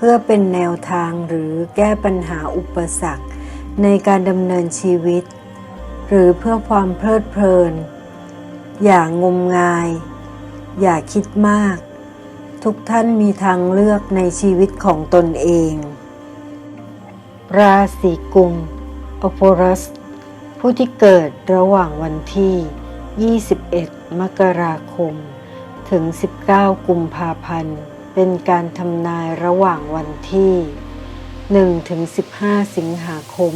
เพื่อเป็นแนวทางหรือแก้ปัญหาอุปสรรค ในการดำเนินชีวิต หรือเพื่อความเพลิดเพลิน อย่างงมงาย อย่าคิดมาก ทุกท่านมีทางเลือกในชีวิตของตนเอง ราศีกุมอโปรัส ผู้ที่เกิดระหว่างวันที่ 21 มกราคม ถึง 19 กุมภาพันธ์ เป็นการทำนายระหว่างวันที่ 1 ถึง 15 สิงหาคม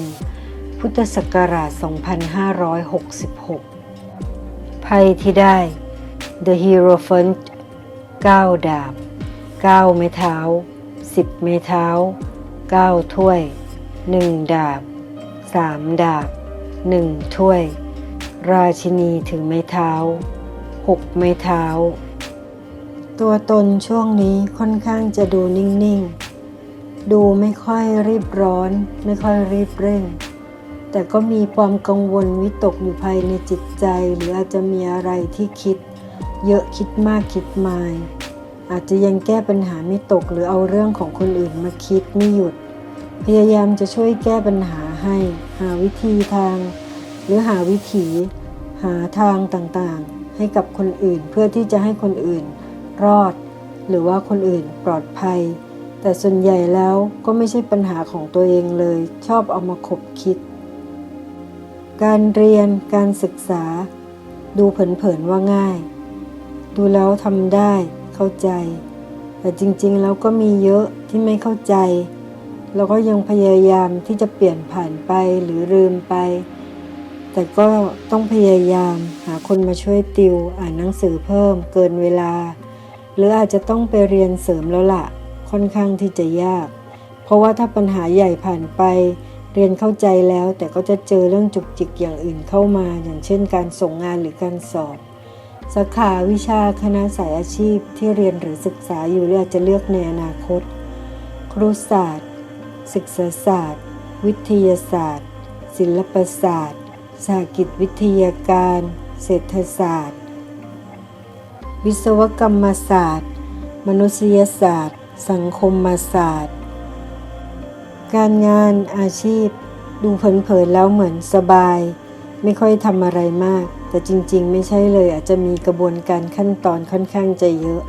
พุทธศักราช 2566 ไพ่ที่ได้ The Hierophant 9 ดาบ 9 ไม้เท้า 10 ไม้เท้า 9 ถ้วย 1 ดาบ 3 ดาบ 1 ถ้วย ราชินีถือไม้เท้า 6 ไม้เท้า ตัวตนช่วงนี้ค่อนข้างจะดูนิ่งๆ ดูไม่ค่อยรีบร้อน ไม่ค่อยรีบเร่ง แต่ก็มีความกังวลวิตกอยู่ภายในจิตใจ หรืออาจจะมีอะไรที่คิด เยอะคิดมากคิดมาย อาจจะยังแก้ปัญหาไม่ตกหรือเอาเรื่องของคนอื่นมาคิดไม่หยุด พยายามจะช่วยแก้ปัญหาให้ หาวิธีทาง หรือหาวิถี หาทางต่างๆ ให้กับคนอื่นเพื่อที่จะให้คนอื่น รอด หรือว่าคนอื่นปลอดภัย แต่ส่วนใหญ่แล้วก็ไม่ใช่ปัญหาของตัวเองเลย ชอบเอามาขบคิด การเรียนการศึกษา ดูเผินๆว่าง่าย ดูแล้วทำได้เข้าใจ แต่จริงๆแล้วก็มีเยอะที่ไม่เข้าใจแล้วก็ยังพยายามที่จะเปลี่ยนผ่านไปหรือลืมไป แต่ก็ต้องพยายามหาคนมาช่วยติวอ่านหนังสือเพิ่มเกินเวลา หรืออาจจะต้องไปเรียนเสริมแล้วละ่ะ ค่อนข้างที่จะยาก เพราะว่าถ้าปัญหาใหญ่ผ่านไป เรียนเข้าใจแล้วแต่ก็จะเจอเรื่องจุกจิกอย่างอื่นเข้ามา อย่างเช่นการส่งงานหรือการสอบสาขาวิชาคณะสายอาชีพที่เรียนหรือศึกษาอยู่หรืออาจจะเลือกในอนาคต ครุศาสตร์ ศึกษาศาสตร์ วิทยาศาสตร์ ศิลปศาสตร์ สาหกิจวิทยาการ เศรษฐศาสตร์ วิศวกรรมศาสตร์ มนุษยศาสตร์ สังคมศาสตร์ การงานอาชีพ ดูเผินๆแล้วเหมือนสบาย ไม่ค่อยทำอะไรมาก แต่จริงๆ ไม่ใช่เลยอาจจะมีกระบวนการขั้นตอนค่อนข้างจะเยอะ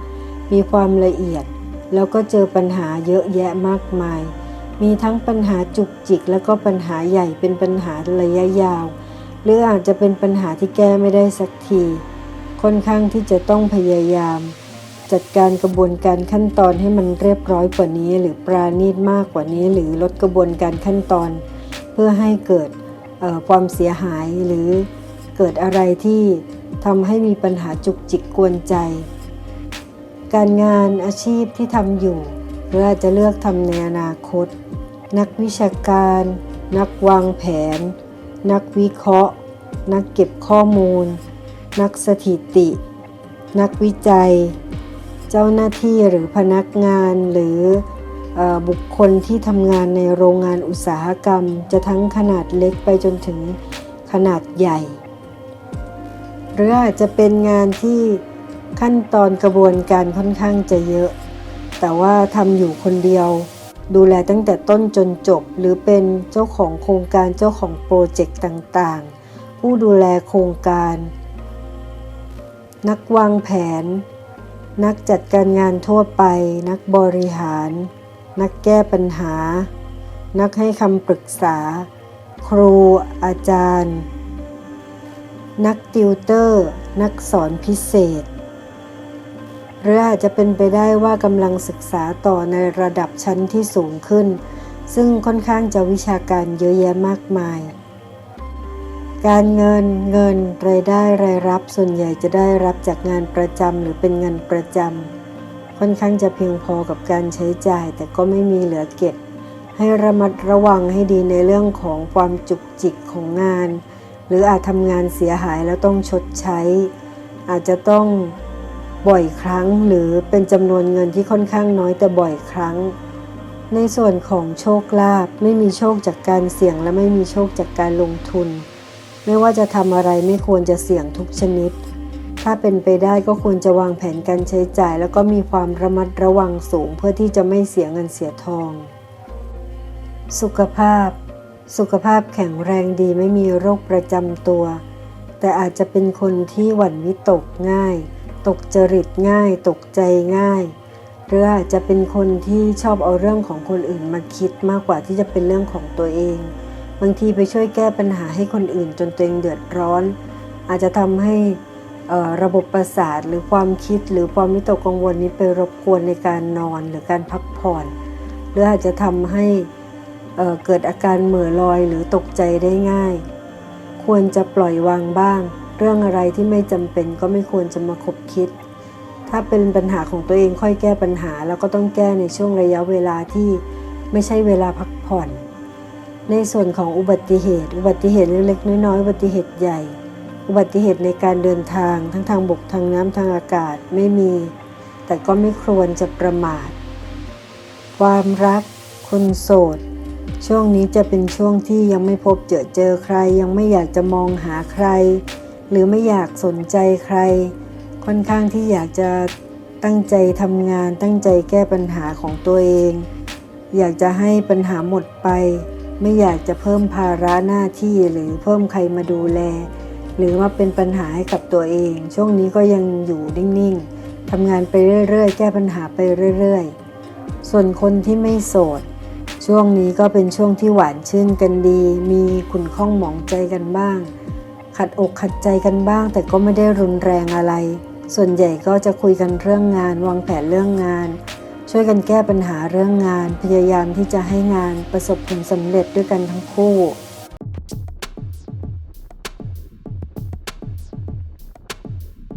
มีความละเอียด แล้วก็เจอปัญหาเยอะแยะมากมาย มีทั้งปัญหาจุกจิก แล้วก็ปัญหาใหญ่เป็นปัญหาระยะยาว หรืออาจจะเป็นปัญหาที่แก้ไม่ได้สักที ค่อนข้างที่จะต้องพยายาม จัดการกระบวนการขั้นตอนให้มันเรียบร้อยกว่านี้ หรือปราณีตมากกว่านี้ หรือลดกระบวนการขั้นตอน เพื่อให้เกิดความเสียหายหรือเกิดอะไรที่ทำให้มีปัญหาจุกจิกกวนใจ การงานอาชีพที่ทำอยู่หรืออาจจะเลือกทำในอนาคต นักวิชาการ นักวางแผน นักวิเคราะห์ นักเก็บข้อมูล นักสถิติ นักวิจัย เจ้าหน้าที่หรือพนักงานหรืออบุคคลที่ทำงานในโรงงานอุตสาหกรรม จะทั้งขนาดเล็กไปจนถึงขนาดใหญ่ หรืออาจจะเป็นงานที่ขั้นตอนกระบวนการค่อนข้างจะเยอะ แต่ว่าทำอยู่คนเดียว ดูแลตั้งแต่ต้นจนจบ หรือเป็นเจ้าของโครงการเจ้าของโปรเจกต์ต่างๆ ผู้ดูแลโครงการ นักวางแผน นักจัดการงานทั่วไป นักบริหาร นักแก้ปัญหา นักให้คำปรึกษา ครูอาจารย์ นักติวเตอร์ นักสอนพิเศษ หรืออาจจะเป็นไปได้ว่ากำลังศึกษาต่อในระดับชั้นที่สูงขึ้น ซึ่งค่อนข้างจะวิชาการเยอะแยะมากมาย การเงินเงินรายได้รายรับส่วนใหญ่จะได้รับจากงานประจำหรือเป็นเงานประจำค่อนข้างจะเพียงพอกับการใช้จ่าย แต่ก็ไม่มีเหลือเก็บ ให้ระมัดระวังให้ดีในเรื่องของความจุกจิกของงาน หรืออาจทำงานเสียหายแล้วต้องชดใช้ อาจจะต้องบ่อยครั้งหรือเป็นจำนวนเงินที่ค่อนข้างน้อยแต่บ่อยครั้ง ในส่วนของโชคลาภไม่มีโชคจากการเสี่ยงและไม่มีโชคจากการลงทุน ไม่ว่าจะทำอะไรไม่ควรจะเสี่ยงทุกชนิด ถ้าเป็นไปได้ก็ควรจะวางแผนการใช้จ่าย แล้วก็มีความระมัดระวังสูงเพื่อที่จะไม่เสียเงินเสียทอง สุขภาพ สุขภาพแข็งแรงดีไม่มีโรคประจำตัว แต่อาจจะเป็นคนที่หวั่นวิตกง่าย ตกจริตง่าย ตกใจง่ายหรืออาจจะเป็นคนที่ชอบเอาเรื่องของคนอื่นมาคิดมากกว่าที่จะเป็นเรื่องของตัวเอง บางทีไปช่วยแก้ปัญหาให้คนอื่นจนตัวเองเดือดร้อน อาจจะทำให้ระบบประสาทหรือความคิดหรือความวิตกกังวลนี้ไปรบกวนในการนอนหรือการพักผ่อน หรืออาจจะทำให้เอ่อเกิดอาการเหม่อลอยหรือตกใจได้ง่าย ควรจะปล่อยวางบ้าง เรื่องอะไรที่ไม่จำเป็นก็ไม่ควรจะมาคบคิด ถ้าเป็นปัญหาของตัวเองค่อยแก้ปัญหา แล้วก็ต้องแก้ในช่วงระยะเวลาที่ไม่ใช่เวลาพักผ่อน ในส่วนของอุบัติเหตุ อุบัติเหตุเล็กๆน้อยๆอุบัติเหตุใหญ่ อุบัติเหตุในการเดินทางทั้งทางบกทางน้ำทางอากาศไม่มี แต่ก็ไม่ควรจะประมาท ความรักคนโสด ช่วงนี้จะเป็นช่วงที่ยังไม่พบเจอเจอใคร ยังไม่อยากจะมองหาใคร หรือไม่อยากสนใจใคร ค่อนข้างที่อยากจะตั้งใจทำงานตั้งใจแก้ปัญหาของตัวเอง อยากจะให้ปัญหาหมดไป ไม่อยากจะเพิ่มภาระหน้าที่หรือเพิ่มใครมาดูแล หรือมาเป็นปัญหาให้กับตัวเอง ช่วงนี้ก็ยังอยู่นิ่งๆทำงานไปเรื่อยๆ แก้ปัญหาไปเรื่อยๆ ส่วนคนที่ไม่โสด ช่วงนี้ก็เป็นช่วงที่หวานชื่นกันดี มีขุนข้องหมองใจกันบ้าง ขัดอกขัดใจกันบ้าง แต่ก็ไม่ได้รุนแรงอะไร ส่วนใหญ่ก็จะคุยกันเรื่องงาน วางแผนเรื่องงาน ช่วยกันแก้ปัญหาเรื่องงาน พยายามที่จะให้งานประสบผลสำเร็จด้วยกันทั้งคู่